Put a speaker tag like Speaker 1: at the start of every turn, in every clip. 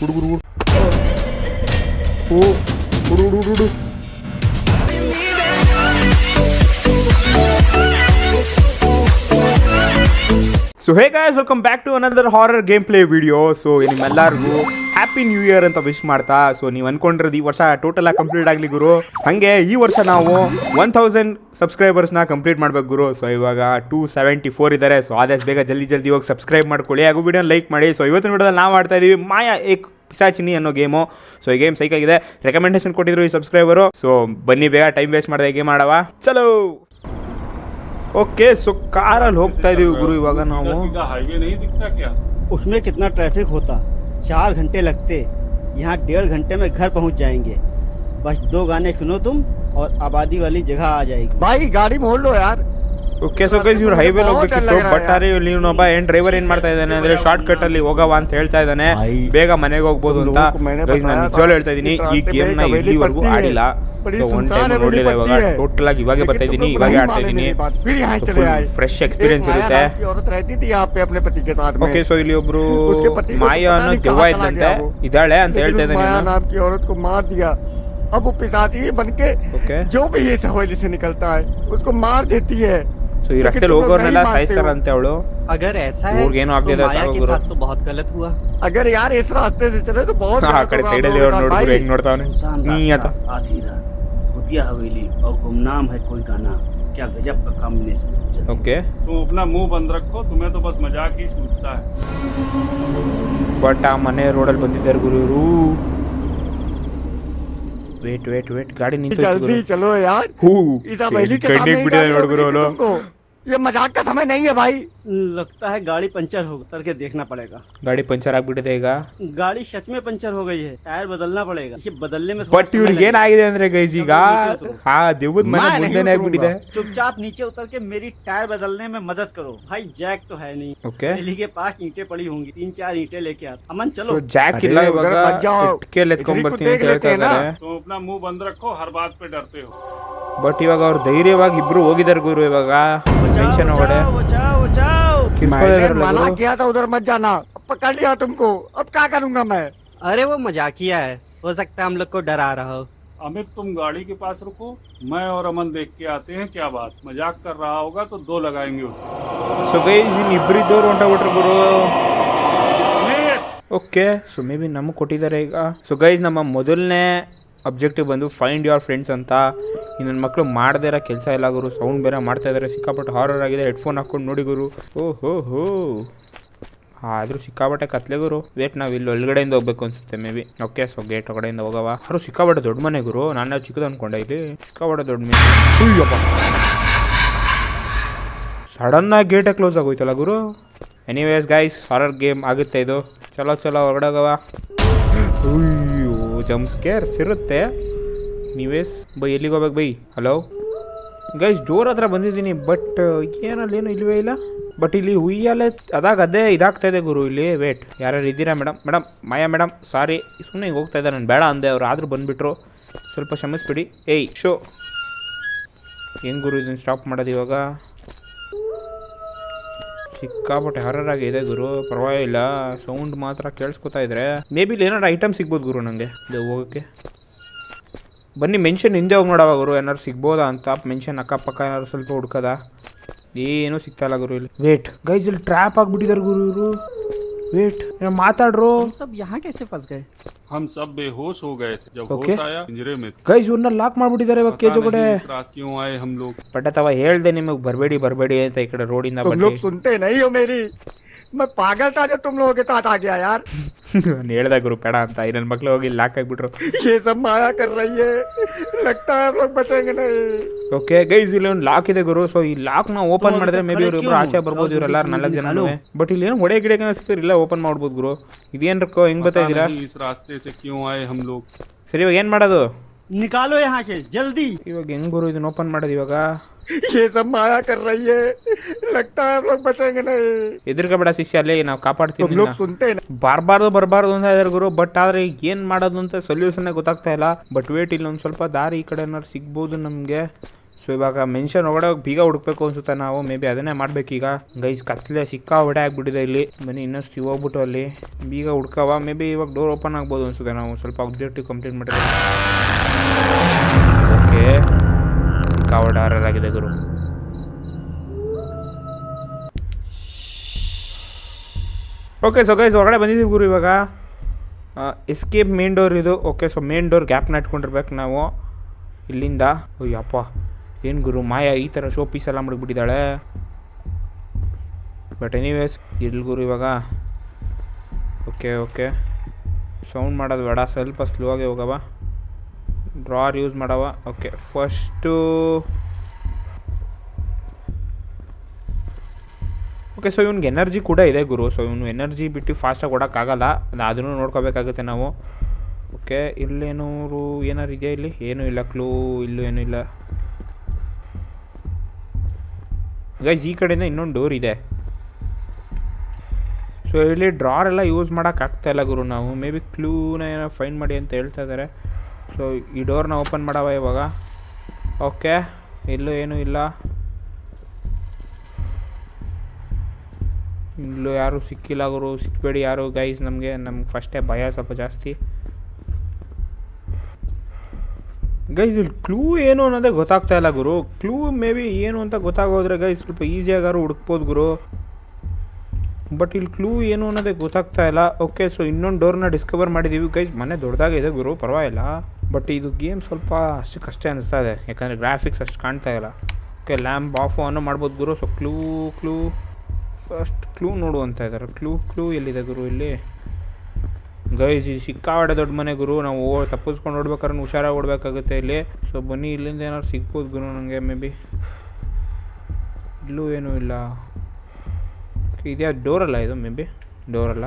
Speaker 1: ಹುಡುಗರು ಓ ಹುಡು ಹುಡು ಹುಡು so hey guys welcome back to another horror game play video so ನಿಮ್ಮೆಲ್ಲರಿಗೂ ಹ್ಯಾಪಿ ನ್ಯೂ ಇಯರ್ ಅಂತ ವಿಶ್ ಮಾಡ್ತಾ. ಸೊ ನೀವು ಅನ್ಕೊಂಡಿರೋದು ಈ ವರ್ಷ ಟೋಟಲ್ ಆಗಿ ಕಂಪ್ಲೀಟ್ ಆಗಲಿ ಗುರು. ಹಾಗೆ ಈ ವರ್ಷ ನಾವು ಒನ್ ತೌಸಂಡ್ ಸಬ್ಸ್ಕ್ರೈಬರ್ಸ್ನ ಕಂಪ್ಲೀಟ್ ಮಾಡ್ಬೇಕು ಗುರು. ಸೊ ಇವಾಗ ಟೂ ಸೆವೆಂಟಿ ಫೋರ್ ಇದ್ದಾರೆ ಸೊ ಆದಷ್ಟು ಬೇಗ ಜಲ್ದಿ ಜಲ್ದಿ ಹೋಗಿ ಸಬ್ಸ್ಕ್ರೈಬ್ ಮಾಡ್ಕೊಳ್ಳಿ. ಹಾಗೂ ವಿಡಿಯೋ ಲೈಕ್ ಮಾಡಿ. ಸೊ ಇವತ್ತಿನ ವಿಡಿಯೋದಲ್ಲಿ ನಾವು ಆಡ್ತಾ ಇದೀವಿ ಮಾಯಾ ಏಕ್ ಪಿಸಾಚಿನಿ ಅನ್ನೋ ಗೇಮು ಸೊ ಈ ಗೇಮ್ ಸೈಕಾಗಿದೆ ರೆಕಮೆಂಡೇಶನ್ ಕೊಟ್ಟಿದ್ರು ಈ ಸಬ್ಸ್ಕ್ರೈಬರು ಸೊ ಬನ್ನಿ ಬೇಗ ಟೈಮ್ ವೇಸ್ಟ್ ಮಾಡಿದೆ ಗೇಮ್ ಆಡವ. ಚಲೋ! ಓಕೆ ಸೊ ಕಾರಲ್ಲಿ ಹೋಗ್ತಾ ಇದೀವಿ ಗುರು ಇವಾಗ ನಾವು.
Speaker 2: ಉಸ್ಮೆ ಕಿತ್ನಾ ಟ್ರಾಫಿಕ್ ಹೋತಾ चार घंटे लगते। यहाँ डेढ़ घंटे में घर पहुँच जाएँगे। बस दो गाने सुनो तुम और आबादी वाली जगह आ जाएगी।
Speaker 3: भाई, गाड़ी मोड़ लो यार।
Speaker 1: ಓಕೆ ಸೊ ಗೈಸ್ ಇವ್ರು ಹೈವೇ ಹೋಗ್ಬೇಕಿತ್ತು ಬಟ್ ಅರೆ ಇಲ್ಲಿ ಇವನೊಬ್ಬ ಏನ್ ಡ್ರೈವರ್ ಏನ್ ಮಾಡ್ತಾ ಇದ್ದಾನೆ ಅಂದ್ರೆ ಶಾರ್ಟ್ ಕಟ್ ಅಲ್ಲಿ ಹೋಗವ ಅಂತ ಹೇಳ್ತಾ ಇದ್ದಾನೆ. ಬೇಗ ಮನೆಗೆ ಹೋಗ್ಬೋದು ಅಂತ ಗೈಸ್ ನಾನು ನಿಜವಾಗ್ಲೂ ಹೇಳ್ತಾ
Speaker 3: ಇದ್ದೀನಿ
Speaker 1: ಈ
Speaker 3: ಗೇಮ್ನ
Speaker 1: ಇಲ್ಲಿವರೆಗೂ ಆಡಿಲ್ಲ. ಒನ್ ಟೈಮ್ ನೋಡಿಲ್ಲ ಇವಾಗ ಟೋಟಲ್ ಆಗಿ ಇವಾಗ ಬರ್ತಾ
Speaker 3: ಇದ್ದೀನಿ
Speaker 1: ಇವಾಗ ಆಡ್ತಾ
Speaker 3: ಇದ್ದೀನಿ.
Speaker 1: ಫ್ರೆಶ್ ಎಕ್ಸ್ಪೀರಿಯನ್ಸ್ ಇರುತ್ತೆ. ಓಕೆ ಸೊ ಇಲ್ಲಿ ಒಬ್ರು ಮಾಯ ಅನ್ನೋ ದೆವ್ವ ಇದ್ದಂತೆ ಇದ್ದಾಳೆ ಅಂತ ಹೇಳ್ತಾ ಇದ್ದಾನೆ
Speaker 3: अब वो पिसाची
Speaker 1: बनके
Speaker 3: जो भी ये सवेली से निकलता है उसको मार देती है
Speaker 1: ಸೊ ಈ
Speaker 3: लेकिन
Speaker 1: ರಸ್ತೆಲಿ
Speaker 3: तुम लोग
Speaker 1: ಹೋಗೋರ್ನೆಲ್ಲ
Speaker 3: नहीं मानते हो।
Speaker 1: ಸಾಯಿಸ್ತಾರಂತೆ ಅವಳು
Speaker 2: अगर ऐसा
Speaker 1: है, और गेनो आप
Speaker 2: तो
Speaker 1: दे दो,
Speaker 2: माया
Speaker 1: साहब,
Speaker 2: के
Speaker 1: गुरु।
Speaker 2: साथ तो बहुत गलत हुआ
Speaker 3: अगर यार इस रास्ते से चले तो बहुत
Speaker 1: ಆ
Speaker 3: गलत
Speaker 1: ಕಡೆ
Speaker 3: होगा आप
Speaker 1: ಸೈಡಲ್ಲಿ
Speaker 3: लोगों
Speaker 1: ಅವ್ರು
Speaker 3: के साथ,
Speaker 1: ನೋಡಿದ್ರು
Speaker 3: भाई।
Speaker 1: ಹೆಂಗ್ ನೋಡ್ತಾವನೆ
Speaker 2: सुनसान
Speaker 1: ನೀ ಅಂತ
Speaker 2: रास्ता आधी रात भूतिया हवेली और गुमनाम है कोई गाना क्या गजब का कॉम्बिनेशन जल्दी
Speaker 1: ಓಕೆ
Speaker 4: तुम अपना मुंह बंद रखो तुम्हें तो बस मजाक ही सूझता है
Speaker 1: ಬಟ್ ಆ ಮನೆ ರೋಡಲ್ಲಿ ಬಂದಿದ್ದಾರೆ ಗುರು ಇವರು ವೇಟ್ ವೇಟ್ ವೇಟ್ ಗಾಡಿ ನಿಂತು
Speaker 3: जल्दी चलो यार
Speaker 1: ಹೂ
Speaker 3: इस हवेली के
Speaker 1: ಕಣ್ಣಿಗೆ
Speaker 3: सामने ही
Speaker 1: ಬಿಡಿದೆ
Speaker 3: गाड़ी
Speaker 1: ನೋಡು ಗುರು
Speaker 3: रोकनी थी
Speaker 1: ಅವನು
Speaker 3: तुमको ये मज़ाक का समय नहीं है भाई।
Speaker 2: लगता है गाड़ी पंचर हो उतर के देखना पड़ेगा
Speaker 1: ಗಾಡಿ ಪಂಚರ್ ಆಗ್ಬಿಟ್ಟಿದೆ ಈಗ
Speaker 2: गाड़ी सच में पंचर हो गई है टायर बदलना पड़ेगा ये बदलने में थोड़ा
Speaker 1: ಬಟ್
Speaker 2: समय
Speaker 1: ಇವ್ರಿಗೆ
Speaker 2: लगेगा।
Speaker 1: ಏನಾಗಿದೆ ಅಂದ್ರೆ ಗೈಸ್ ಈಗ ಆ ದೆವ್ವದ ಮನೆ
Speaker 3: मैं नहीं
Speaker 1: ಮುಂದೆನೆ ಆಗ್ಬಿಟ್ಟಿದೆ
Speaker 2: चुपचाप नीचे उतर के मेरी टायर बदलने में मदद करो भाई जैक तो है नहीं
Speaker 1: ಓಕೆ
Speaker 2: दिल्ली के पास ईंटें पड़ी होंगी तीन चार ईंटें लेके आता अमन
Speaker 1: ಸೊ
Speaker 2: चलो
Speaker 1: ಜಾಕ್
Speaker 3: अरे
Speaker 1: ಇಲ್ಲ ಇವಾಗ
Speaker 3: उधर मत जाओ।
Speaker 1: ಇಟ್ಕೆಲ್ ಎತ್ಕೊಂಡ್
Speaker 3: इधर ही
Speaker 1: ಬರ್ತೀನಿ
Speaker 3: को
Speaker 1: ಅಂತ
Speaker 3: देख
Speaker 1: ಹೇಳ್ತಾ
Speaker 3: लेते हैं ना।
Speaker 1: ಇದ್ದಾರೆ
Speaker 4: तुम अपना मुंह बंद रखो हर बात पे डरते हो
Speaker 1: ಬಟ್ ಇವಾಗ ಅವ್ರು ಧೈರ್ಯವಾಗಿ ಇಬ್ರು ಹೋಗಿದ್ದಾರೆ ಗುರು ಇವಾಗ ಮೆನ್ಷನ್ ಒಳಗಡೆ
Speaker 2: बचाओ बचाओ बचाओ
Speaker 1: ಕಿರ್ಸ್ಕೊಳ್ತಾ
Speaker 3: मैंने
Speaker 1: ಇದಾರಲ್ಲ
Speaker 3: मना
Speaker 1: ಗುರು.
Speaker 3: किया था उधर मत जाना अब पकड़ लिया तुमको अब क्या करूंगा मैं
Speaker 2: अरे वो मजाकिया है हो सकता है हम लोग को डरा रहा हो
Speaker 4: अमित तुम गाड़ी के पास रुको मैं और अमन देख के आते हैं क्या बात मजाक कर रहा होगा तो दो लगाएंगे उसे
Speaker 1: ಸೊ ಗೈಸ್ ಇನ್ ಇಬ್ಬರಿದ್ದವ್ರು ಹೊಂಟೋಗ್ಬಿಟ್ರು ಗುರು Amit okay so may ನಮಗೆ ಕೊಟ್ಟಿದ್ದಾರೆ ಈಗ ಸೊ ಗೈಸ್ ನಮ್ಮ ಮೊದಲನೇ ಅಬ್ಜೆಕ್ಟಿವ್ ಬಂದು ಫೈಂಡ್ ಯುವರ್ ಫ್ರೆಂಡ್ಸ್ ಅಂತ. ನನ್ನ ಮಕ್ಕಳು ಮಾಡದೇ ಇರೋ ಕೆಲಸ ಇಲ್ಲ ಗುರು ಸೌಂಡ್ ಬೇರೆ ಮಾಡ್ತಾ ಇದ್ದಾರೆ ಸಿಕ್ಕಾಪಟ್ಟೆ ಹಾರರ್ ಆಗಿದೆ ಹೆಡ್ಫೋನ್ ಹಾಕೊಂಡು ನೋಡಿ ಗುರು. ಓ ಹೋ. ಹೋ ಆದರೂ ಸಿಕ್ಕಾಪಟ್ಟೆ ಕತ್ಲೆ ಗುರು. ವೇಟ್ ನಾವು ಇಲ್ಲಿ ಒಳಗಡೆಯಿಂದ ಹೋಗ್ಬೇಕು ಅನ್ಸುತ್ತೆ maybe okay so gate ಒಳಗಡೆಯಿಂದ ಹೋಗವ. ಅವರು ಸಿಕ್ಕಾಪಟ್ಟೆ ದೊಡ್ಡ ಮನೆ ಗುರು. ನಾನು ಚಿಕ್ಕದು ಅಂದ್ಕೊಂಡೆ ಇಲ್ಲಿ. ಸಿಕ್ಕಾಪಟ್ಟೆ ದೊಡ್ಡ ಮನೆ. ಸಡನ್ನಾಗಿ ಗೇಟೇ ಕ್ಲೋಸ್ ಆಗೋಯ್ತಲ್ಲ ಗುರು. ಎನಿವೇಸ್ ಗೈಸ್ ಹಾರರ್ ಗೇಮ್ ಆಗುತ್ತೆ ಇದು. ಚಲೋ ಚಲೋ, ಹೊರಗಡೆ ಹೋಗವ. ಅಯ್ಯೋ ಜಂಪ್ಸ್ಕೇರ್ಸ್ ಇರುತ್ತೆ ನೀವೇಸ್ ಬೈ, ಎಲ್ಲಿಗೆ ಹೋಗ್ಬೇಕು ಬೈ? ಹಲೋ ಗೈಸ್ ಡೋರ್ ಹತ್ರ ಬಂದಿದ್ದೀನಿ ಬಟ್ ಏನಲ್ಲೇನು ಏನು ಇಲ್ವೇ ಇಲ್ಲ. ಬಟ್ ಇಲ್ಲಿ ಹುಯ್ಯಾಲೆ ಅದಾಗ ಅದೇ ಇದಾಗ್ತಾ ಇದೆ ಗುರು, ಇಲ್ಲಿ ವೇಟ್ ಯಾರ್ಯಾರು ಇದ್ದೀರಾ madam madam Maya madam sorry ಸುಮ್ಮನೆ ಹಿಂಗೆ ಹೋಗ್ತಾ ಇದ್ದಾರೆ, ನಾನು ಬೇಡ ಅಂದೆ, ಅವ್ರು ಆದರೂ ಬಂದುಬಿಟ್ರು. ಸ್ವಲ್ಪ ಕ್ಷಮಿಸ್ಬಿಡಿ. ಏಯ್, ಶೋ. ಹೆಂಗೆ ಗುರು ಇದನ್ನು ಸ್ಟಾಪ್ ಮಾಡೋದು ಇವಾಗ? ಸಿಕ್ಕಾಪಟ್ಟೆ ಹರರ್ ಆಗಿದೆ ಗುರು. ಪರವಾಗಿಲ್ಲ ಸೌಂಡ್ ಮಾತ್ರ ಕೇಳಿಸ್ಕೊತಾ ಇದ್ರೆ. ಮೇ ಬಿ ಏನಾರು ಐಟಮ್ ಸಿಗ್ಬೋದು ಗುರು ನನಗೆ ಇದು ಹೋಗೋಕ್ಕೆ. ಬನ್ನಿ ಮೆನ್ಷನ್ ಹಿಂದೆ ಹೋಗಿ ನೋಡವ ಗುರು, ಏನಾದ್ರು ಸಿಗ್ಬೋದಾ ಅಂತ. ಮೆನ್ಷನ್ ಅಕ್ಕಪಕ್ಕ ಏನಾದ್ರು ಸ್ವಲ್ಪ ಹುಡ್ಕದ. ಏನೂ ಸಿಗ್ತಾ ಇಲ್ಲ ಗುರು ಇಲ್ಲಿ. ವೇಟ್ ಗೈಸ್ ಇಲ್ಲಿ ಟ್ರ್ಯಾಪ್ ಆಗಿಬಿಟ್ಟಿದ್ದಾರೆ ಗುರು ಇವರು. ವೇಟ್ ಮಾತಾಡ್ರು
Speaker 2: सब यहाँ कैसे फंस गए
Speaker 4: हम सब बेहोश हो गए थे जब
Speaker 1: ओके।
Speaker 4: होश आया पिंजरे में थे।
Speaker 1: ಗೈಸ್ ಇವ್ರನ್ನ ಲಾಕ್ ಮಾಡ್ಬಿಟ್ಟಿದ್ದಾರೆ ಇವಾಗ ಕೇಜ್
Speaker 4: पता
Speaker 1: ಒಳಗಡೆ
Speaker 4: नहीं इस रास्ते क्यों आए हम लोग
Speaker 1: ಬಟ್ ಅಥವಾ ಹೇಳ್ದೆ ನಿಮಗೆ ಬರಬೇಡಿ ಬರಬೇಡಿ ಅಂತ ಈ ಕಡೆ ರೋಡಿಂದ
Speaker 3: तुम
Speaker 1: ಬನ್ನಿ
Speaker 3: लोग सुनते नहीं हो मेरी मैं पागल था जो तुम लोगों के साथ आ गया यार
Speaker 1: ನಾನು ಹೇಳ್ದೆ ಗುರು ಬೇಡ ಅಂತ ಈ ನನ್ನ ಮಕ್ಳು ಹೋಗಿ ಲಾಕ್ ಆಗಿಬಿಟ್ರು
Speaker 3: ये सब माया कर रही है लगता है हम लोग बचेंगे नहीं
Speaker 1: ಓಕೆ ಗೈಸ್ ಇಲ್ಲಿ ಒಂದು ಲಾಕ್ ಇದೆ ಗುರು ಸೊ ಈ ಲಾಕ್ ನ ಓಪನ್
Speaker 2: तो
Speaker 1: ಮಾಡಿದ್ರೆ
Speaker 2: अभी
Speaker 1: ಮೇ
Speaker 2: तक
Speaker 1: ಬಿ
Speaker 2: खड़े
Speaker 1: ಇವ್ರು
Speaker 2: क्यों
Speaker 1: ಆಚೆ
Speaker 2: हो?
Speaker 1: ಬರ್ಬೋದು
Speaker 2: जाओ
Speaker 1: ಇವರೆಲ್ಲ
Speaker 2: जल्दी से
Speaker 1: ನಾಲ್ಕು
Speaker 2: जल्दी
Speaker 1: ಜನ
Speaker 2: निकालो।
Speaker 1: ಬಟ್ ಇಲ್ಲಿ ಏನು ಹೊಡೆ ಗಿಡಕ್ಕೆ ಸಿಕ್ಕಿದ್ರೆ ಇಲ್ಲ ಓಪನ್ ಮಾಡ್ಬೋದು ಗುರು ಇದೇನ್ರಕ್ಕೋ ಹೆಂಗ್ ಬರ್ತಾ
Speaker 4: पता
Speaker 1: ಇದೀರಾ
Speaker 4: नहीं इस रास्ते से क्यों आए हम लोग
Speaker 1: ಸರಿ ಇವಾಗ ಏನ್ ಮಾಡೋದು
Speaker 2: निकालो यहाँ से जल्दी
Speaker 1: ಇವಾಗ ಹೆಂಗ್ ಗುರು ಇದನ್ನ ಓಪನ್ ಮಾಡೋದು ಇವಾಗ
Speaker 3: ये सब माया कर रही है लगता है हम लोग बचेंगे नहीं
Speaker 1: ಎದುರ್ಕೋಬೇಡ ಶಿಷ್ಯ ಅಲ್ಲೇ ನಾವು
Speaker 3: तुम
Speaker 1: ಕಾಪಾಡ್ತೀವಿ
Speaker 3: लोग सुनते नहीं
Speaker 1: ಬಾರ್ಬಾರ್ದು ಬರಬಾರ್ದು ಅಂತ ಇದಾರೆ ಗುರು ಬಟ್ ಆದ್ರೆ ಏನ್ ಮಾಡೋದು ಅಂತ ಸೊಲ್ಯೂಷನ್ ಗೊತ್ತಾಗ್ತಾ ಇಲ್ಲ ಬಟ್ ವೇಟ್ ಇಲ್ಲಿ ಒಂದ್ ಸ್ವಲ್ಪ ದಾರಿ ಈ ಕಡೆ ಏನಾದ್ರು ಸಿಗ್ಬೋದು ನಮ್ಗೆ ಸೊ ಇವಾಗ ಮೆನ್ಷನ್ ಒಳಗಡೆ ಹೋಗಿ ಬೀಗ ಹುಡುಕ್ಬೇಕು ಅನ್ಸುತ್ತೆ ನಾವು ಮೇ ಬಿ ಅದನ್ನೇ ಮಾಡ್ಬೇಕೀಗ ಗೈಸ್ ಕತ್ಲೆ ಸಿಕ್ಕಾ ಹೊಡೆ ಆಗ್ಬಿಟ್ಟಿದೆ ಇಲ್ಲಿ ಬನ್ನಿ ಇನ್ನಷ್ಟು ಹೋಗ್ಬಿಟ್ಟು ಅಲ್ಲಿ ಬೀಗ ಹುಡ್ಕವ ಮೇ ಬಿ ಇವಾಗ ಡೋರ್ ಓಪನ್ ಆಗ್ಬೋದು ಅನ್ಸುತ್ತೆ ನಾವು ಸ್ವಲ್ಪ ಅಬ್ಜೆಕ್ಟಿವ್ ಕಂಪ್ಲೀಟ್ ಮಾಡಿದ್ರೆ ಓಕೆ ಹೊಡೆ ಗುರು. ಓಕೆ ಸೊ ಗೈಸ್ ಹೊರಗಡೆ ಬಂದಿದ್ದೀವಿ ಗುರು ಇವಾಗ. ಎಸ್ಕೇಪ್ ಮೇನ್ ಡೋರ್ ಇದು. ಓಕೆ ಸೊ ಮೇನ್ ಡೋರ್ ಗ್ಯಾಪ್ನ ಇಟ್ಕೊಂಡಿರ್ಬೇಕು ನಾವು. ಇಲ್ಲಿಂದ, ಅಯ್ಯಪ್ಪ, ಏನು ಗುರು, ಮಾಯಾ ಈ ಥರ ಶೋ ಪೀಸ್ ಎಲ್ಲ ಮಾಡಿಬಿಟ್ಟಿದ್ದಾಳೆ ಬಟ್ ಎನಿವೇಸ್ ಇಲ್ಲಿ ಗುರು ಇವಾಗ. ಓಕೆ ಓಕೆ ಸೌಂಡ್ ಮಾಡೋದು ಬೇಡ, ಸ್ವಲ್ಪ ಸ್ಲೋ ಆಗಿ ಹೋಗವ ಡ್ರಾರ್ ಯೂಸ್ ಮಾಡವ ಓಕೆ ಫಸ್ಟು ಓಕೆ ಸೊ ಇವ್ನಿಗೆ ಎನರ್ಜಿ ಕೂಡ ಇದೆ ಗುರು. ಸೊ ಇವನು ಎನರ್ಜಿ ಬಿಟ್ಟು ಫಾಸ್ಟಾಗಿ ಓಡೋಕ್ಕಾಗಲ್ಲ ಅದನ್ನು ನೋಡ್ಕೋಬೇಕಾಗುತ್ತೆ ನಾವು. ಓಕೆ ಇಲ್ಲೇನೂರು ಏನಾರು ಇದೆಯಾ ಇಲ್ಲಿ? ಏನೂ ಇಲ್ಲ ಕ್ಲೂ ಇಲ್ಲೂ ಏನೂ ಇಲ್ಲ. ಗೈಸ್ ಈ ಕಡೆಯಿಂದ ಇನ್ನೊಂದು ಡೋರ್ ಇದೆ. ಸೊ ಇಲ್ಲಿ ಡ್ರಾರ್ ಎಲ್ಲ ಯೂಸ್ ಮಾಡೋಕ್ಕಾಗ್ತಾ ಇಲ್ಲ ಗುರು ನಾವು. ಮೇ ಬಿ ಕ್ಲೂನ ಏನೋ ಫೈಂಡ್ ಮಾಡಿ ಅಂತ ಹೇಳ್ತಾ ಇದ್ದಾರೆ ಸೊ ಈ ಡೋರ್ನ ಓಪನ್ ಮಾಡವ ಇವಾಗ. ಓಕೆ ಇಲ್ಲೂ ಏನೂ ಇಲ್ಲ. ಇಲ್ಲೂ ಯಾರು ಸಿಕ್ಕಿಲ್ಲ ಗುರು ಸಿಕ್ಕಬೇಡಿ ಯಾರು. ಗೈಸ್ ನಮಗೆ, ನಮ್ಗೆ ಫಸ್ಟೇ ಭಯ ಸ್ವಲ್ಪ ಜಾಸ್ತಿ. ಗೈಸ್ ಇಲ್ಲಿ ಕ್ಲೂ ಏನು ಅನ್ನೋದೇ ಗೊತ್ತಾಗ್ತಾ ಇಲ್ಲ ಗುರು. ಕ್ಲೂ ಮೇ ಬಿ ಏನು ಅಂತ ಗೊತ್ತಾಗೋದ್ರೆ ಗೈಸ್ ಸ್ವಲ್ಪ ಈಸಿಯಾಗಾರು ಹುಡುಕ್ಬೋದು ಗುರು. ಬಟ್ ಇಲ್ಲಿ ಕ್ಲೂ ಏನು ಅನ್ನೋದೇ ಗೊತ್ತಾಗ್ತಾ ಇಲ್ಲ. ಓಕೆ ಸೊ ಇನ್ನೊಂದು ಡೋರ್ನ ಡಿಸ್ಕವರ್ ಮಾಡಿದ್ದೀವಿ ಗೈಸ್ ಮನೆ ದೊಡ್ಡದಾಗಿದೆ ಗುರು, ಪರವಾಗಿಲ್ಲ. ಬಟ್ ಇದು ಗೇಮ್ ಸ್ವಲ್ಪ ಅಷ್ಟಕ್ಕಷ್ಟೇ ಅನಿಸ್ತಾ ಇದೆ. ಯಾಕಂದರೆ ಗ್ರಾಫಿಕ್ಸ್ ಅಷ್ಟು ಕಾಣ್ತಾ ಇಲ್ಲ. ಓಕೆ ಲ್ಯಾಂಪ್ ಆಫ್ ಅನ್ನೋ ಮಾಡ್ಬೋದು ಗುರು. So clue clue first clue ನೋಡು ಅಂತ ಇದ್ದಾರೆ. ಕ್ಲೂ ಕ್ಲೂ ಎಲ್ಲಿದೆ ಗುರು ಇಲ್ಲಿ? ಗೈಸ್ ಇದು ಸಿಕ್ಕಾವಾಡೆ ದೊಡ್ಡ ಮನೆ ಗುರು. ನಾವು ಓ, ತಪ್ಪಿಸ್ಕೊಂಡು ಓಡ್ಬೇಕಾದ್ರೆ ಹುಷಾರಾಗಿ ಓಡಬೇಕಾಗುತ್ತೆ ಇಲ್ಲಿ. ಸೊ ಬನ್ನಿ, ಇಲ್ಲಿಂದ ಏನಾದ್ರು ಸಿಗ್ಬೋದು ಗುರು ನನಗೆ ಮೇ ಬಿ ಇಲ್ಲೂ ಏನೂ ಇಲ್ಲ. ಇದೆಯಾ ಡೋರಲ್ಲ ಇದು ಮೇ ಬಿ ಡೋರಲ್ಲ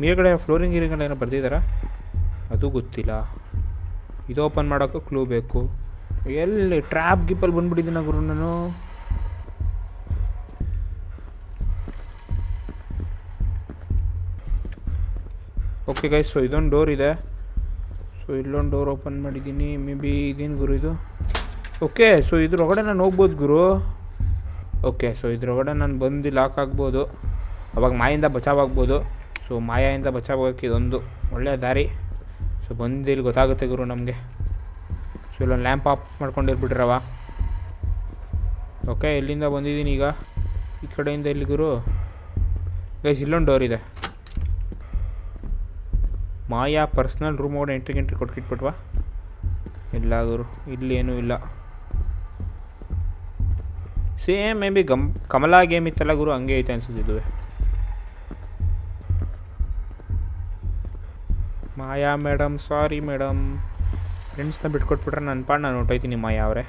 Speaker 1: ಮೇಲ್ಗಡೆ ಫ್ಲೋರಿಂಗ್ ಗೀರಿಂಗ್ ಏನೋ ಬರ್ದಿದ್ದಾರಾ? ಅದು ಗೊತ್ತಿಲ್ಲ. ಇದು ಓಪನ್ ಮಾಡೋಕ್ಕೂ ಕ್ಲೂ ಬೇಕು. ಎಲ್ಲಿ ಟ್ರ್ಯಾಪ್ ಗಿಪ್ಪಲ್ಲಿ ಬಂದ್ಬಿಟ್ಟಿದ್ದೀನ ಗುರು ನಾನು? ಓಕೆ ಗೈಸ್ ಸೊ ಇದೊಂದು ಡೋರ್ ಇದೆ. ಸೊ ಇಲ್ಲೊಂದು ಡೋರ್ ಓಪನ್ ಮಾಡಿದ್ದೀನಿ. ಮೇ ಬಿ ಇದೇನು ಗುರು ಇದು? ಓಕೆ ಸೊ ಇದ್ರೊಳಗಡೆ ನಾನು ಹೋಗ್ಬೋದು ಗುರು. ಓಕೆ ಸೊ ಇದ್ರೊಳಗಡೆ ನಾನು ಬಂದು ಲಾಕ್ ಆಗ್ಬೋದು. ಅವಾಗ ಮಾಯಿಂದ ಬಚಾವಾಗ್ಬೋದು ಸೊ ಮಾಯಿಂದ ಬಚಾವಾಗಕ್ಕೆ ಇದೊಂದು ಒಳ್ಳೆಯ ದಾರಿ. ಸೊ ಬಂದು ಇಲ್ಲಿ ಗೊತ್ತಾಗುತ್ತೆ ಗುರು ನಮಗೆ. ಸೊ ಇಲ್ಲೊಂದು ಲ್ಯಾಂಪ್ ಆಫ್ ಮಾಡ್ಕೊಂಡಿರ್ಬಿಟ್ರವ. ಓಕೆ ಇಲ್ಲಿಂದ ಬಂದಿದ್ದೀನಿ ಈಗ. ಈ ಕಡೆಯಿಂದ ಇಲ್ಲಿ ಗುರು. ಗೈಸ್ ಇಲ್ಲೊಂದು ಡೋರ್ ಇದೆ. ಮಾಯಾ ಪರ್ಸ್ನಲ್ ರೂಮ್ ಒಳಗಡೆ ಎಂಟ್ರಿ ಎಂಟ್ರಿ ಕೊಟ್ಕಿಟ್ಬಿಟ್ವಾ. ಇಲ್ಲ ಗುರು, ಇಲ್ಲಿ ಏನೂ ಇಲ್ಲ. ಸೇಮ್ ಮೇ ಬಿ ಗಮ್, ಕಮಲಾ ಗೇಮ್ ಇತ್ತಲ್ಲ ಗುರು, ಹಂಗೆ ಐತೆ ಅನ್ಸುತ್ತಿದ್ದುವೆ ಮಾಯಾ ಮೇಡಮ್, ಸಾರಿ ಮೇಡಮ್. ಫ್ರೆಂಡ್ಸ್ನ ಬಿಟ್ಕೊಟ್ಬಿಟ್ರೆ ನನ್ನ ಪಾಡ್ ನಾನು ಹೊಟ್ಟೋಯ್ತೀನಿ ಮಾಯಾ ಅವರೇ.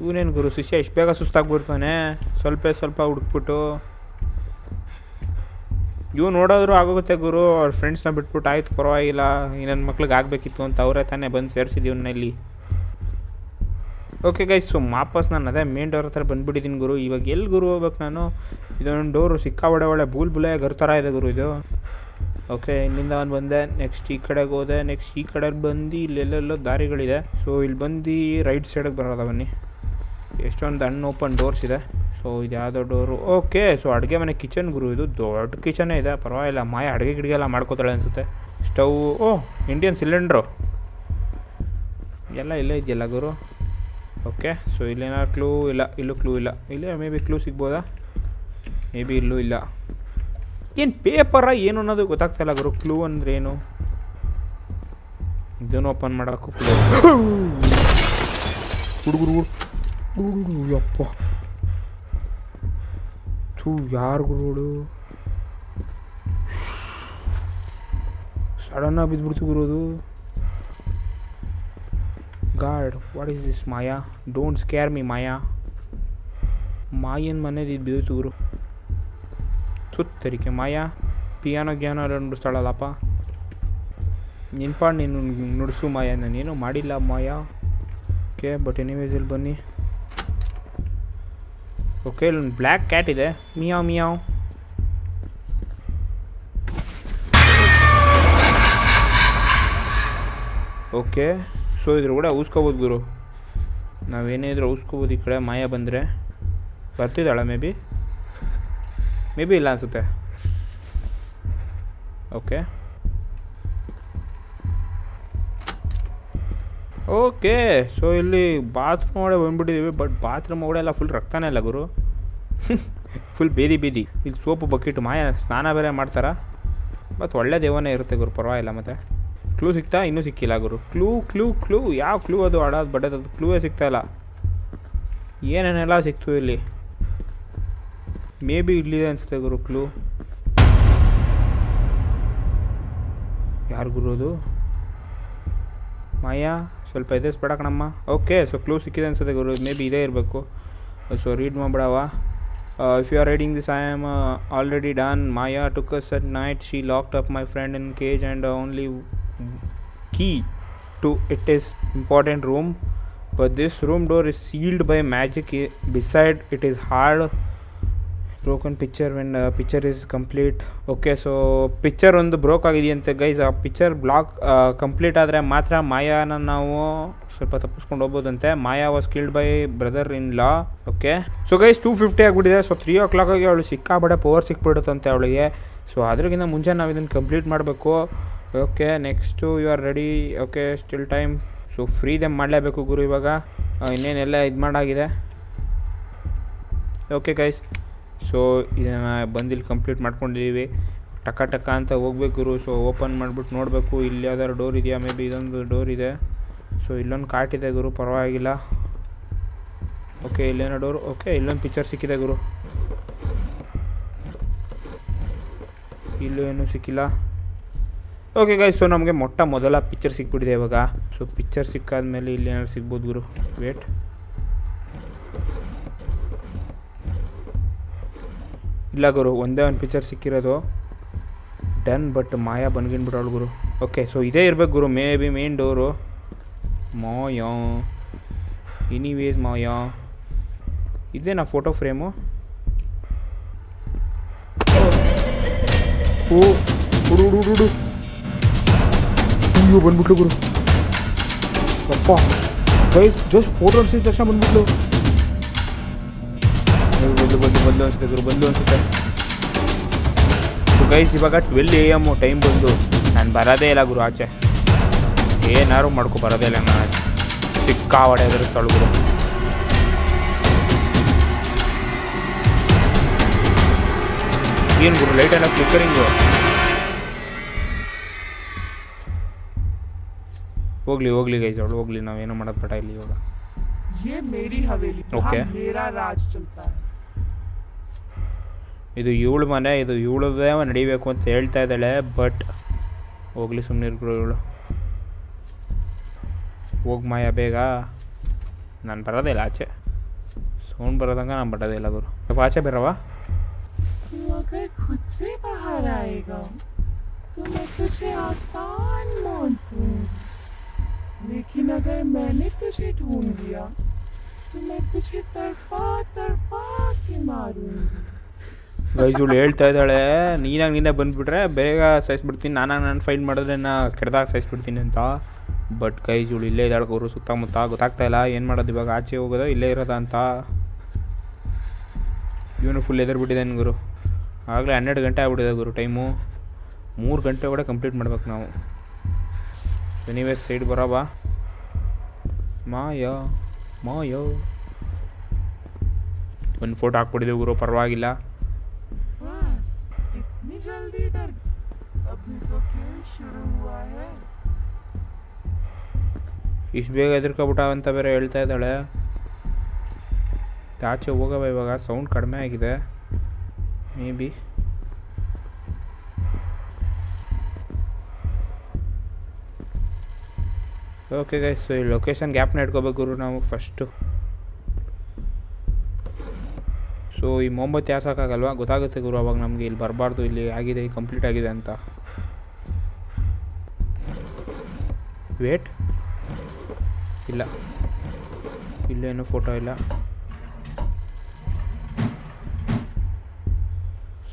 Speaker 1: ಇವನೇನು ಗುರು, ಶಿಷ್ಯ ಇಷ್ಟು ಬೇಗ ಸುಸ್ತಾಗ್ಬಿಡ್ತಾನೆ? ಸ್ವಲ್ಪ ಸ್ವಲ್ಪ ಹುಡುಕ್ಬಿಟ್ಟು. ಇವು ನೋಡೋದ್ರು ಆಗೋಗುತ್ತೆ ಗುರು, ಅವ್ರ ಫ್ರೆಂಡ್ಸ್ನ ಬಿಟ್ಬಿಟ್ಟು ಆಯ್ತು ಪರವಾಗಿಲ್ಲ. ನನ್ನ ಮಕ್ಳಿಗೆ ಆಗಬೇಕಿತ್ತು ಅಂತ ಅವರೇ ತಾನೇ ಬಂದು ಸೇರಿಸಿದ್ದೀವನ್ನ ಇಲ್ಲಿ ಓಕೆ ಗೈಸ್ ಸೊ ವಾಪಸ್ ನಾನು ಅದೇ ಮೇನ್ ಡೋರ್ ಹತ್ರ ಬಂದ್ಬಿಟ್ಟಿದ್ದೀನಿ ಗುರು. ಇವಾಗ ಎಲ್ಲಿ ಗುರು ಹೋಗ್ಬೇಕು ನಾನು? ಇದೊಂದು ಡೋರು ಸಿಕ್ಕಾ ಒಡೆ ಒಳ್ಳೆ ಬೂಲ್ ಬುಲೆ ಗರ್ ಥರ ಇದೆ ಗುರು ಇದು. ಓಕೆ ಇಲ್ಲಿಂದ ಒಂದು ಬಂದೆ. ನೆಕ್ಸ್ಟ್ ಈ ಕಡೆಗೆ ಹೋದೆ. ನೆಕ್ಸ್ಟ್ ಈ ಕಡೆಗೆ ಬಂದು ಇಲ್ಲೆಲ್ಲೆಲ್ಲೋ ದಾರಿಗಳಿದೆ. ಸೊ ಇಲ್ಲಿ ಬಂದು ರೈಟ್ ಸೈಡಿಗೆ ಬರೋದ ಬನ್ನಿ. ಎಷ್ಟೊಂದು ಅನ್ ಓಪನ್ ಡೋರ್ಸ್ ಇದೆ. ಸೊ ಇದು ಯಾವುದೋ ಡೋರು ಓಕೆ ಸೊ ಅಡುಗೆ ಮನೆ ಕಿಚನ್ ಗುರು ಇದು. ದೊಡ್ಡ ಕಿಚನೇ ಇದೆ. ಪರವಾಗಿಲ್ಲ. ಮಾಯ ಅಡುಗೆ ಗಿಡಿಗೆ ಎಲ್ಲ ಮಾಡ್ಕೋತಾಳೆ ಅನಿಸುತ್ತೆ. ಸ್ಟವ್ ಓ ಇಂಡಿಯನ್ ಸಿಲಿಂಡ್ರು ಎಲ್ಲ ಇಲ್ಲೇ ಇದೆಯಲ್ಲ ಗುರು? ಓಕೆ ಸೊ ಇಲ್ಲೇನಾದ್ರು ಕ್ಲೂ ಇಲ್ಲ, ಇಲ್ಲೂ ಕ್ಲೂ ಇಲ್ಲ. ಇಲ್ಲೇ ಮೇ ಬಿ ಕ್ಲೂ ಸಿಗ್ಬೋದಾ? ಮೇ ಬಿ ಇಲ್ಲೂ ಇಲ್ಲ. ಏನು ಪೇಪರ ಏನು ಅನ್ನೋದು ಗೊತ್ತಾಗ್ತಾ ಇಲ್ಲ ಗುರು. ಕ್ಲೂ ಅಂದ್ರೆ ಏನು? ಇದನ್ನು ಓಪನ್ ಮಾಡೋಕ್ಕೂ ಕ್ಲೂ ಹುಡುಗರು ಹುಡುಗರು ಯಪ್ಪ. ಥೂ, ಯಾರು ಗುರುಗಳು ಸಡನ್ನಾಗಿ ಬಿದ್ದುಬಿಡ್ತು ಗುರು God what is this Maya? Don't scare me Maya. Mayan ಮನೇದು ಇದು ಬಿದ್ದಿತ್ತು ಗುರು. ಸುತ್ತರಿಕೆ, ಮಾಯಾ. ಪಿಯಾನೋ ಗ್ಯಾನೋ ಎಲ್ಲ ನುಡಿಸ್ತಾಳಲ್ಲಪ್ಪ. ನಿನ್ಪಾಡ್ ನೀನು ನುಡಿಸು, ಮಾಯಾ. ನಾನೇನು ಮಾಡಿಲ್ಲ, ಮಾಯಾ. ಓಕೆ ಬಟ್ ಎನಿವೇಸ್ ಬನ್ನಿ. ಓಕೆ ಇಲ್ಲೊಂದು ಬ್ಲ್ಯಾಕ್ ಕ್ಯಾಟ್ ಇದೆ. Meow meow. ಓಕೆ ಸೊ ಇದ್ರು ಕೂಡ ಊಸ್ಕೋಬೋದು ಗುರು. ನಾವೇನೇ ಇದ್ರೂ ಊಸ್ಕೋಬೋದು ಈ ಕಡೆ, ಮಾಯ ಬಂದರೆ. ಬರ್ತಿದ್ದಾಳ ಮೇ ಬಿ? ಮೇ ಬಿ ಇಲ್ಲ ಅನಿಸುತ್ತೆ. ಓಕೆ. ಓಕೆ, ಸೊ ಇಲ್ಲಿ ಬಾತ್ರೂಮ್ ಒಳಗೆ ಬಂದ್ಬಿಟ್ಟಿದ್ದೀವಿ ಬಟ್ ಬಾತ್ರೂಮ್ ಒಳಗೆ ಎಲ್ಲ ಫುಲ್ ರಕ್ತನೇ ಇಲ್ಲ ಗುರು. ಫುಲ್ ಬೀದಿ ಬೀದಿ. ಇಲ್ಲಿ ಸೋಪು, ಬಕೆಟ್, ಮಾಯ, ಸ್ನಾನ ಬೇರೆ ಮಾಡ್ತಾರಾ? ಮತ್ತು ಒಳ್ಳೆ ದೇವನೇ ಇರುತ್ತೆ ಗುರು, ಪರವಾಗಿಲ್ಲ ಮತ್ತೆ. ಕ್ಲೂ ಸಿಗ್ತಾ? ಇನ್ನೂ ಸಿಕ್ಕಿಲ್ಲ ಗುರು. ಕ್ಲೂ ಕ್ಲೂ ಕ್ಲೂ ಯಾವ ಕ್ಲೂ ಅದು ಆಡೋದು ಬಡ್ಡದ ಅದು ಕ್ಲೂವೇ ಸಿಗ್ತಾ ಇಲ್ಲ. ಏನೇನೆಲ್ಲ ಸಿಕ್ತು ಇಲ್ಲಿ? ಮೇ ಬಿ ಇಲ್ಲಿದೆ ಅನಿಸುತ್ತೆ ಗುರು ಕ್ಲೂ ಯಾರು ಗುರು ಅದು? ಮಾಯಾ? ಸ್ವಲ್ಪ ಎದುರಿಸ್ಬೇಡ ಕಣಮ್ಮ. ಓಕೆ ಸೊ ಕ್ಲೂ ಸಿಕ್ಕಿದೆ ಅನಿಸುತ್ತೆ ಗುರು. ಮೇ ಬಿ ಇದೇ ಇರಬೇಕು. So read ಮಾಡ್ಬಿಡವ. If you are reading this I am already done Maya took us at night she locked up my friend in cage and only key to it is important room but this room door is sealed by magic beside it is hard broken picture when picture is complete okay so picture ಒಂದು broke ಆಗಿದೆಯಂತೆ guys ಆ picture block complete ಆದರೆ ಮಾತ್ರ ಮಾಯಾನ ನಾವು ಸ್ವಲ್ಪ ತಪ್ಪಿಸ್ಕೊಂಡು ಹೋಗ್ಬೋದಂತೆ. Maya was killed by brother in law okay so guys two fifty ಆಗಿಬಿಟ್ಟಿದೆ. ಸೊ ತ್ರೀ ಓ ಕ್ಲಾಕಾಗಿ ಅವಳು ಸಿಕ್ಕಾಬಡೆ ಪವರ್ ಸಿಕ್ಬಿಡುತ್ತಂತೆ ಅವಳಿಗೆ. ಸೊ ಅದ್ರಗಿಂತ ಮುಂಚೆ ನಾವು ಇದನ್ನು ಕಂಪ್ಲೀಟ್ ಮಾಡಬೇಕು. Okay next you are ready okay still time so freedom ಮಾಡಲೇಬೇಕು ಗುರು ಇವಾಗ. ಇನ್ನೇನೆಲ್ಲ ಇದು ಮಾಡಾಗಿದೆ. ಓಕೆ ಗೈಸ್ ಸೊ ಇದನ್ನು ಬಂದಿಲ್ಲಿ ಕಂಪ್ಲೀಟ್ ಮಾಡ್ಕೊಂಡಿದ್ದೀವಿ ಟಕ ಟಕ ಅಂತ ಹೋಗ್ಬೇಕು ಗುರು. ಸೊ ಓಪನ್ ಮಾಡಿಬಿಟ್ಟು ನೋಡಬೇಕು. ಇಲ್ಲಿ ಯಾವ್ದಾದ್ರು ಡೋರ್ ಇದೆಯಾ? ಮೇ ಬಿ ಇದೊಂದು ಡೋರ್ ಇದೆ. ಸೊ ಇಲ್ಲೊಂದು ಕಾಟಿದೆ ಗುರು. ಪರವಾಗಿಲ್ಲ. ಓಕೆ ಇಲ್ಲೇನೋ ಡೋರ್ ಓಕೆ ಇಲ್ಲೊಂದು ಪಿಕ್ಚರ್ ಸಿಕ್ಕಿದೆ ಗುರು. ಇಲ್ಲೂ ಏನೂ ಸಿಕ್ಕಿಲ್ಲ. ಓಕೆ ಗಾಯ್ ಸೊ ನಮಗೆ ಮೊಟ್ಟ ಮೊದಲ ಪಿಕ್ಚರ್ ಸಿಕ್ಬಿಟ್ಟಿದೆ ಇವಾಗ. ಸೊ ಪಿಕ್ಚರ್ ಸಿಕ್ಕಾದ್ಮೇಲೆ ಇಲ್ಲಿ ಏನಾದ್ರು ಸಿಗ್ಬೋದು ಗುರು? ವೇಟ್ ಇಲ್ಲ ಗುರು, ಒಂದೇ ಒಂದು ಪಿಕ್ಚರ್ ಸಿಕ್ಕಿರೋದು. ಡನ್ ಬಟ್ ಮಾಯಾ ಬಂದ್ಗಿನ್ಬಿಟ್ಟವಳು ಗುರು. ಓಕೆ ಸೊ ಇದೇ ಇರಬೇಕು ಗುರು maybe main door Maya. Anyways Maya. ಇದೇನಾ ಫೋಟೋ ಫ್ರೇಮು ಓ. ಅಯ್ಯೋ ಬಂದ್ಬಿಟ್ಲು ಗುರು. ಅಪ್ಪ ಗೈಸ್ ಜಸ್ಟ್ ಫೋಟೋ ಅನ್ಸಿದ ತಕ್ಷಣ ಬಂದ್ಬಿಟ್ಲು. ಬಂದು ಬಂದು ಬಂದು ಅನ್ಸುತ್ತೆ ಗುರು ಬಂದು ಅನ್ಸುತ್ತೆ. ಗೈಸ್ ಇವಾಗ ಟ್ವೆಲ್ ಎ ಎಂ ಟೈಮ್ ಬಂದು ನಾನು ಬರೋದೇ ಇಲ್ಲ ಗುರು ಆಚೆ. ಏನಾರು ಮಾಡ್ಕೊ, ಬರೋದೇ ಇಲ್ಲ ನಾನು ಆಚೆ. ಸಿಕ್ಕಾವಡೆ ಅದರ ಗುರು. ಏನು ಗುರು ಲೈಟ್ ಎಲ್ಲ ಫ್ಲಿಕ್ಕರಿಂಗು ಹೋಗ್ಲಿ ಹೋಗ್ಲಿ ಗೈಸ್ ಅವಳು ಹೋಗ್ಲಿ ನಾವೇನು ಮಾಡೋದು ಬೇಡ ಇಲ್ಲಿ ಇವಾಗ.
Speaker 5: ಓಕೆ
Speaker 1: ಇದು ಇವಳ ಮನೆ ಇದು ಇವಳದೇ ನಡಿಬೇಕು ಅಂತ ಹೇಳ್ತಾ ಇದ್ದಾಳೆ ಬಟ್ ಹೋಗ್ಲಿ ಸುಮ್ಮನೆ ಇವಳು. ಹೋಗಿ ಮಾಯ ಬೇಗ. ನಾನು ಬರೋದಿಲ್ಲ ಆಚೆ. ಸೌಂಡ್ ಬರೋದಂಗೆ ನಾನು ಬರೋದಿಲ್ಲ ಗುರು. ಸ್ವಲ್ಪ ಆಚೆ ಬರವಾ
Speaker 5: ಆಸಾನ್ लेकिन अगर मैंने तुझे ढूंढ लिया तो मैं तुझे तड़पा तड़पा के मारूंगी
Speaker 1: ಗೈಸ್ ಇವಳು ಹೇಳ್ತಾ ಇದ್ದಾಳೆ ನೀನಾಗ ನೀನೇ ಬಂದುಬಿಟ್ರೆ ಬೇಗ ಸಾಯಿಸ್ಬಿಡ್ತೀನಿ ನಾನಾಗ ನಾನು ಫೈಟ್ ಮಾಡಿದ್ರೆ ನಾ ಕೆಡ್ದಾಗ ಸಾಯಿಸ್ಬಿಡ್ತೀನಿ ಅಂತ ಬಟ್ ಗೈಸ್ ಇವಳು ಇಲ್ಲೇ ಇದ್ದಾಳೆ ಗುರು ಸುತ್ತಮುತ್ತ ಗೊತ್ತಾಗ್ತಾ ಇಲ್ಲ ಏನು ಮಾಡೋದು ಇವಾಗ ಆಚೆ ಹೋಗೋದು ಇಲ್ಲೇ ಇರೋದ ಅಂತ ಇವನು ಫುಲ್ ಎದುರ್ಬಿಟ್ಟಿದ್ದಾನೆ ಗುರು ಆಗಲೇ ಹನ್ನೆರಡು ಗಂಟೆ ಆಗ್ಬಿಟ್ಟಿದೆ ಗುರು ಟೈಮು ಮೂರು ಗಂಟೆ ಒಳಗಡೆ ಕಂಪ್ಲೀಟ್ ಮಾಡ್ಬೇಕು ನಾವು ಎನಿವೇ ಸೈಡ್ ಬರೋಬಾ ಮಾಯೋ ಮಾಯೋ ಒಂದು ಫೋಟೋ ಹಾಕ್ಬಿಟ್ಟಿದ್ದೀವಿ ಗುರು ಪರವಾಗಿಲ್ಲ
Speaker 5: बस इतनी जल्दी डर अभी तो खेल शुरू हुआ है
Speaker 1: ಇಷ್ಟು ಬೇಗ ಹೆದರ್ಕೊಬಿಟ್ಟ ಅಂತ ಬೇರೆ ಹೇಳ್ತಾ ಇದ್ದಾಳೆ ಆಚೆ ಹೋಗವ ಇವಾಗ ಸೌಂಡ್ ಕಡಿಮೆ ಆಗಿದೆ ಮೇ ಬಿ ಓಕೆ ಗೈಸ್ ಈ ಲೊಕೇಶನ್ ಗ್ಯಾಪ್ನ ಇಟ್ಕೋಬೇಕು ಗುರು ನಾವು ಫಸ್ಟು ಸೊ ಈ ಮೊಂಬತ್ತಿ ಹಾಸೋಕ್ಕಾಗಲ್ವಾ ಗೊತ್ತಾಗುತ್ತೆ ಗುರು, ಅವಾಗ ನಮಗೆ ಇಲ್ಲಿ ಬರಬಾರ್ದು, ಇಲ್ಲಿ ಆಗಿದೆ ಕಂಪ್ಲೀಟ್ ಆಗಿದೆ ಅಂತ. ವೇಟ್ ಇಲ್ಲ. ಇಲ್ಲೇನು ಫೋಟೋ ಇಲ್ಲ.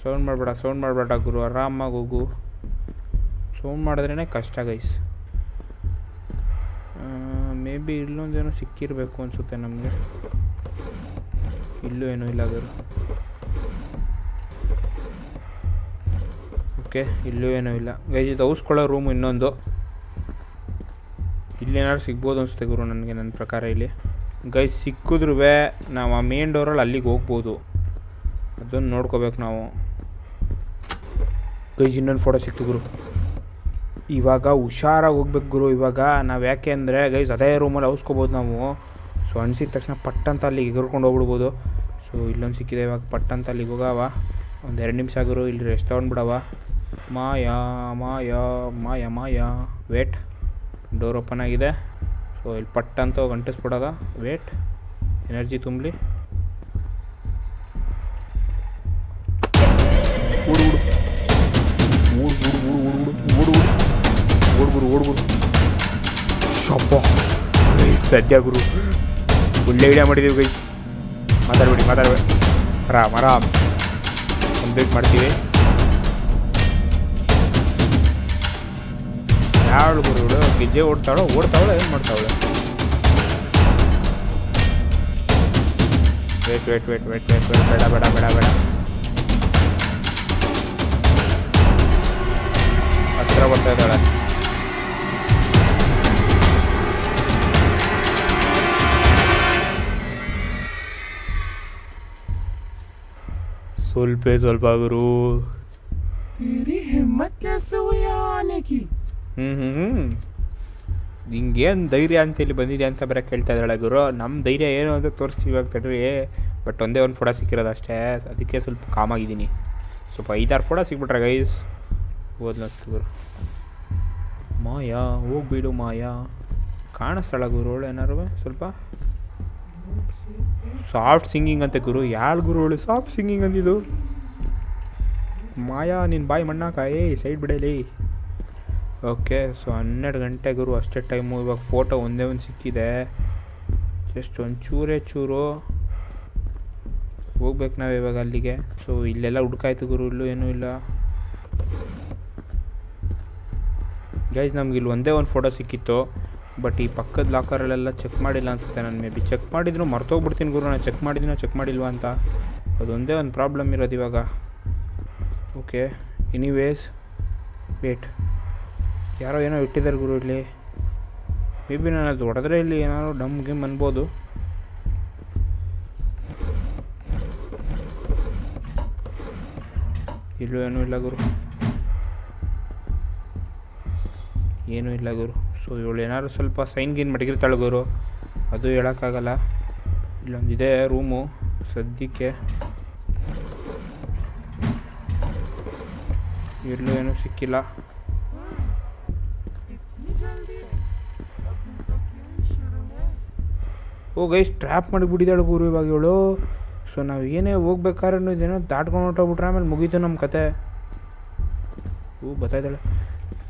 Speaker 1: ಸೌಂಡ್ ಮಾಡಬೇಡ ಸೌಂಡ್ ಮಾಡಬೇಡ ಗುರು, ಆರಾಮಾಗಿ ಹೋಗು. ಸೌಂಡ್ ಮಾಡಿದ್ರೇ ಕಷ್ಟ ಗೈಸ್ ಮೇ ಬಿ ಇಲ್ಲೊಂದೇನೋ ಸಿಕ್ಕಿರಬೇಕು ಅನಿಸುತ್ತೆ ನಮಗೆ. ಇಲ್ಲೂ ಏನೂ ಇಲ್ಲ ಗುರು ಓಕೆ ಇಲ್ಲೂ ಏನೂ ಇಲ್ಲ. ಗೈಸ್ ಇದು ಹೌಸ್ಕೊಳ್ಳೋ ರೂಮ್ ಇನ್ನೊಂದು. ಇಲ್ಲೇನಾದ್ರು ಸಿಗ್ಬೋದು ಅನಿಸುತ್ತೆ ಗುರು ನನಗೆ ನನ್ನ ಪ್ರಕಾರ ಇಲ್ಲಿ. ಗೈಸ್ ಸಿಕ್ಕಿದ್ರೂ ನಾವು ಆ ಮೇನ್ ಡೋರಲ್ಲಿ ಅಲ್ಲಿಗೆ ಹೋಗ್ಬೋದು. ಅದನ್ನು ನೋಡ್ಕೋಬೇಕು ನಾವು. ಗೈಜ್ ಇನ್ನೊಂದು ಫೋಟೋ ಸಿಕ್ತು ಗುರು. ಇವಾಗ ಹುಷಾರಾಗಿ ಹೋಗ್ಬೇಕು ಗುರು, ಇವಾಗ ನಾವು ಯಾಕೆ ಅಂದರೆ ಗೈಸ್ ಅದೇ ರೂಮಲ್ಲಿ ಔಸ್ಕೋಬೋದು ನಾವು. ಸೊ ಅನ್ಸಿದ ತಕ್ಷಣ ಪಟ್ ಅಂತ ಅಲ್ಲಿಗೆ ಎಗರ್ಕೊಂಡು ಹೋಗ್ಬಿಡ್ಬೋದು. ಸೊ ಇಲ್ಲೊಂದು ಸಿಕ್ಕಿದೆ ಇವಾಗ ಪಟ್ ಅಂತ ಅಲ್ಲಿಗೆ ಹೋಗವ. ಒಂದು ಎರಡು ನಿಮಿಷ ಆಗಿರು ಇಲ್ಲಿ rest ತೊಗೊಂಡ್ಬಿಡವ Maya Maya Maya Maya. Wait door open ಆಗಿದೆ. ಸೊ ಇಲ್ಲಿ ಪಟ್ ಅಂತ ವೇಟ್ ಎನರ್ಜಿ ತುಂಬಲಿ. ಓಡು. ಓಡು ಓಡ್ಬಿಡು. ಓಡು ಓಡು ಓಡು ಓಡು ಓಡು ಗುರು ಶಬ್ಬ ಸದ್ಯ ಗುರು. ಒಳ್ಳೆ ಐಡಿಯಾ ಮಾಡಿದ್ದೀವಿ ಗೈ ಮಾತಾಡ್ಬೇಡಿ ಮಾತಾಡ್ಬೇಡಿ. ಆರಾಮ್ ಆರಾಮ್. ಕಂಪ್ಲೀಟ್ ಮಾಡ್ತೀವಿ. ಯಾಳು ಗುರು ಇವಳು? ಗೆಜ್ಜೆ ಓಡ್ತಾಳೋ ಓಡ್ತಾವಳ ಏನು ಮಾಡ್ತಾವಳೆ wait wait wait wait wait wait ಬೇಡ ಬೇಡ ಬೇಡ ಬೇಡ. ಹತ್ರ ಬರ್ತಾ ಇದ್ದಾಳೆ. ಸ್ವಲ್ಪ ಸ್ವಲ್ಪ ಗುರು
Speaker 5: तेरी हिम्मत कैसे हुई यहाँ आने की
Speaker 1: ಹ್ಞೂ ಹ್ಞೂ ಹ್ಞೂ ನಿಂಗೇನು ಧೈರ್ಯ ಅಂತ ಇಲ್ಲಿ ಬಂದಿದೆ ಅಂತ ಬರೀ ಕೇಳ್ತಾ ಇದ್ದಾಳೆ ಗುರು ನಮ್ಮ ಧೈರ್ಯ ಏನು ಅಂತ ತೋರಿಸ್ತೀವಿ ಇವಾಗ ತಡ್ರಿ ಬಟ್ ಒಂದೇ ಒಂದು ಫೋಟೋ ಸಿಕ್ಕಿರೋದು ಅಷ್ಟೇ ಅದಕ್ಕೆ ಸ್ವಲ್ಪ ಕಾಮಾಗಿದ್ದೀನಿ ಸ್ವಲ್ಪ ಐದಾರು ಫೋಟೋ ಸಿಕ್ಬಿಟ್ರೆ ಗೈಸ್ ಓದ್ಲಸ್ತು ಗುರು ಮಾಯಾ ಹೋಗ್ಬಿಡು ಮಾಯಾ ಕಾಣಿಸ್ತಾಳ ಗುರು ಅವಳು ಏನಾರು ಸ್ವಲ್ಪ ಸಾಫ್ಟ್ ಸಿಂಗಿಂಗ್ ಅಂತೆ ಗುರು. ಯಾರು ಗುರು ಹೇಳಿ ಸಾಫ್ಟ್ ಸಿಂಗಿಂಗ್ ಅಂದಿದ್ದು. ಮಾಯಾ ನಿನ್ನ ಬಾಯಿ ಮಣ್ಣಾಕ? ಏ ಸೈಡ್ ಬಿಡಲಿ. ಓಕೆ ಸೊ ಹನ್ನೆರಡು ಗಂಟೆ ಗುರು, ಅಷ್ಟೇ ಟೈಮು ಇವಾಗ ಫೋಟೋ ಒಂದೇ ಒಂದು ಸಿಕ್ಕಿದೆ. ಜಸ್ಟ್ ಒಂದು ಚೂರೇ. ಚೂರು ಹೋಗ್ಬೇಕು ನಾವು ಇವಾಗ ಅಲ್ಲಿಗೆ. ಸೊ ಇಲ್ಲೆಲ್ಲ ಹುಡ್ಕಾಯ್ತು ಗುರು. ಇಲ್ಲೂ ಏನೂ ಇಲ್ಲ. ಗೈಸ್ ನಮ್ಗೆ ಇಲ್ಲಿ ಒಂದೇ ಒಂದು ಫೋಟೋ ಸಿಕ್ಕಿತ್ತು. ಬಟ್ ಈ ಪಕ್ಕದ ಲಾಕರಲ್ಲೆಲ್ಲ ಚೆಕ್ ಮಾಡಿಲ್ಲ ಅನ್ಸುತ್ತೆ ನಾನು ಮೇ ಬಿ ಚೆಕ್ ಮಾಡಿದ್ರು, ಮರ್ತೋಗ್ಬಿಡ್ತೀನಿ ಗುರು, ನಾನು ಚೆಕ್ ಮಾಡಿದ್ದೀನೋ ಚೆಕ್ ಮಾಡಿಲ್ವಾ ಅಂತ. ಅದೊಂದೇ ಒಂದು ಪ್ರಾಬ್ಲಮ್ ಇರೋದು ಇವಾಗ. ಓಕೆ ಎನಿವೇಸ್ ವೇಟ್ ಯಾರೋ ಏನೋ ಇಟ್ಟಿದ್ದಾರೆ ಗುರು ಇಲ್ಲಿ. ಮೇ ಬಿ ನಾನು ಅದು ಹೊಡೆದ್ರೆ ಇಲ್ಲಿ ಏನಾದ್ರು ಡಮ್ ಗಿಮ್ ಅನ್ಬೋದು. ಇಲ್ಲೂ ಏನೂ ಇಲ್ಲ ಗುರು. ಏನೂ ಇಲ್ಲ ಗುರು. ಸೊ ಇವಳು ಏನಾದ್ರು ಸ್ವಲ್ಪ ಸೈನ್ ಗೀನ್ ಮಡಗಿರ್ತಾಳೆ ಗುರು ಅದು ಹೇಳೋಕ್ಕಾಗಲ್ಲ. ಇಲ್ಲೊಂದಿದೆ ರೂಮು. ಸದ್ಯಕ್ಕೆ ಎಲ್ಲೂ ಏನೂ ಸಿಕ್ಕಿಲ್ಲ. ಓ ಗೈಸ್, ಟ್ರ್ಯಾಪ್ ಮಾಡಿಬಿಟ್ಟಿದ್ದಾಳೆ ಗುರು ಇವಾಗ ಇವಳು. ಸೊ ನಾವು ಏನೇ ಹೋಗ್ಬೇಕಾದ್ರೆ ಇದೇನೋ ದಾಟ್ಕೊಂಡು ಹೊಟ್ಟೋಗ್ಬಿಟ್ರೆ ಆಮೇಲೆ ಮುಗೀತು ನಮ್ಮ ಕತೆ. ಓ ಬತ್ತಾಯಿದ್ದಾಳೆ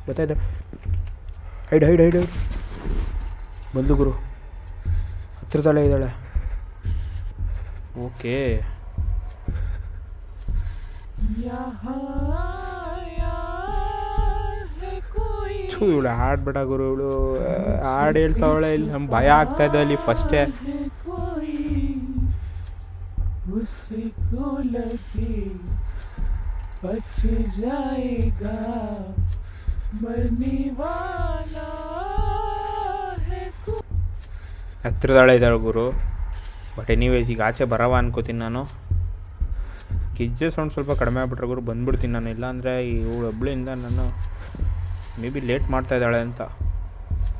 Speaker 1: ಬತ್ತಾಯಿದ್ದಾಳೆ ಹೈಡ್ ಹೈಡ್ ಹೈಡ್ ಹೈಡ್ ಬಂದು ಗುರು ಹತ್ರದಲ್ಲೇ ಇದ್ದಾಳೆ ಓಕೆ
Speaker 5: यहाँ यार है कोई
Speaker 1: ಥೂ ಇವಳು ಹಾಡ್ಬೇಡ ಗುರು ಇವಳು ಹಾಡು ಹೇಳ್ತಾವಳೆ ಇಲ್ಲಿ ನಮ್ಗೆ ಭಯ ಆಗ್ತಾ ಇದೆ ಅಲ್ಲಿ ಫಸ್ಟೇ
Speaker 5: है कोई उसे को लगे बच जाएगा मरने वाला है कोई
Speaker 1: ಹತ್ರದಳೆ ಇದ್ದಾಳೆ ಗುರು ಬಟ್ ಎನಿವೇಸ್ ಈಗ ಆಚೆ ಬರವ ಅನ್ಕೋತೀನಿ ನಾನು ಗಿಜ್ಜೆ ಸೌಂಡ್ ಸ್ವಲ್ಪ ಕಡಿಮೆ ಆಗ್ಬಿಟ್ರೆ ಗುರು ಬಂದ್ಬಿಡ್ತೀನಿ ನಾನು ಇಲ್ಲಾಂದರೆ ಇವಳು ಒಬ್ಳಿಂದ ನಾನು ಮೇ ಬಿ ಲೇಟ್ ಮಾಡ್ತಾ ಇದ್ದಾಳೆ ಅಂತ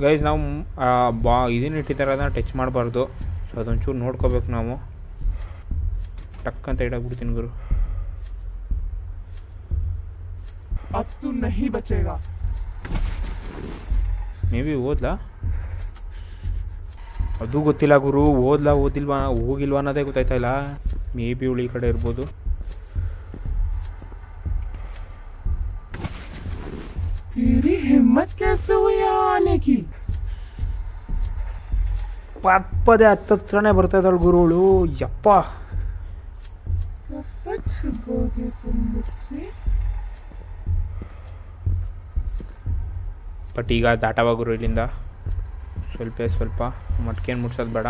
Speaker 1: ಗೈಸ್ ನಾವು ಆ, ಬಾ ಇದನ್ನ ಇಟ್ಟಿದ್ದಾರೆ ಅದನ್ನ ಟಚ್ ಮಾಡಬಾರ್ದು ಸೊ ಅದೊಂಚೂರು ನೋಡ್ಕೋಬೇಕು ನಾವು ಟಕ್ ಅಂತ ಇಡಾಕ್ಬಿಡ್ತೀನಿ ಗುರು
Speaker 5: अब तू नहीं बचेगा
Speaker 1: ಮೇ ಬಿ ಓದ್ಲಾ? ಅದು ಗೊತ್ತಿಲ್ಲ ಗುರು ಓದ್ಲಾ ಓದಿಲ್ವಾ ಹೋಗಿಲ್ವಾ ಅನ್ನೋದೇ ಗೊತ್ತಾಯ್ತಾ ಇಲ್ಲ. ಮೇ ಬಿ ಉಳಿ ಕಡೆ ಇರ್ಬೋದು. ಪದೇ ಹತ್ತತ್ರನೇ ಬರ್ತಾ ಇದ್ದಾಳೆ ಗುರುಗಳು ಯಪ್ಪ. ಬಟ್ ಈಗ ದಾಟವ ಗುರು ಇಲ್ಲಿಂದ. ಸ್ವಲ್ಪ ಸ್ವಲ್ಪ ಮಟ್ಕೇನು ಮುಟ್ಸೋದು ಬೇಡ.